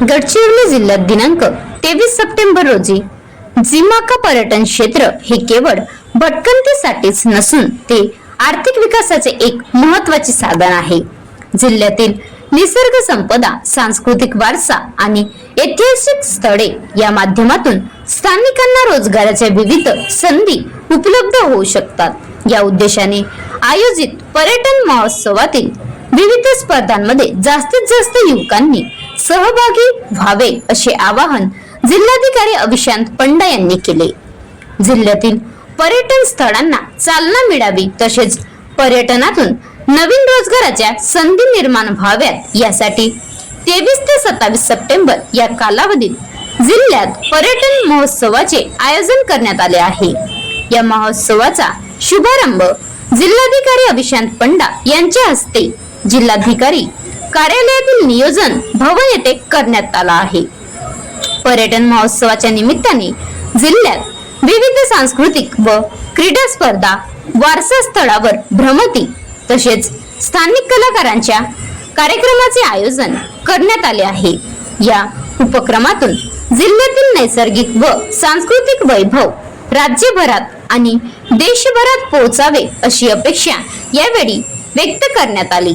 गडचिरोली जिल्ह्यात दिनांक तेवीस सप्टेंबर रोजी जिमाका पर्यटन क्षेत्र हे केवळ भटकंतीसाठीच नसून ते आर्थिक विकासाचे एक महत्त्वाचे साधन आहे. जिल्ह्यातील निसर्ग संपदा सांस्कृतिक वारसा आणि ऐतिहासिक स्थळे या माध्यमातून स्थानिकांना रोजगाराच्या विविध संधी उपलब्ध होऊ शकतात. या उद्देशाने आयोजित पर्यटन महोत्सवातील विविध स्पर्धांमध्ये जास्तीत जास्त युवकांनी सहभागी व्हावे असे आवाहन जिल्हाधिकारी अभिशांत पंडा यांनी केले. जिल्ह्यातील पर्यटन स्थळांना चालना मिळावी तसेच पर्यटनातून नवीन रोजगाराच्या संधी निर्माण व्हाव्यात यासाठी तेवीस ते सत्तावीस सप्टेंबर या कालावधीत जिल्ह्यात पर्यटन महोत्सवाचे आयोजन करण्यात आले आहे. या महोत्सवाचा शुभारंभ जिल्हाधिकारी अभिशांत पंडा यांच्या हस्ते जिल्हाधिकारी कार्यालयातील नियोजन भवन येथे करण्यात आला आहे. पर्यटन महोत्सवाच्या निमित्ताने जिल्ह्यात विविध सांस्कृतिक व क्रीडा स्पर्धा वारसा स्थळावर भ्रमती तसेच स्थानिक कलाकारांच्या कार्यक्रमाचे आयोजन करण्यात आले आहे. या उपक्रमातून जिल्ह्यातील नैसर्गिक व सांस्कृतिक वैभव राज्यभरात आणि देशभरात पोहोचावे अशी अपेक्षा यावेळी व्यक्त करण्यात आली.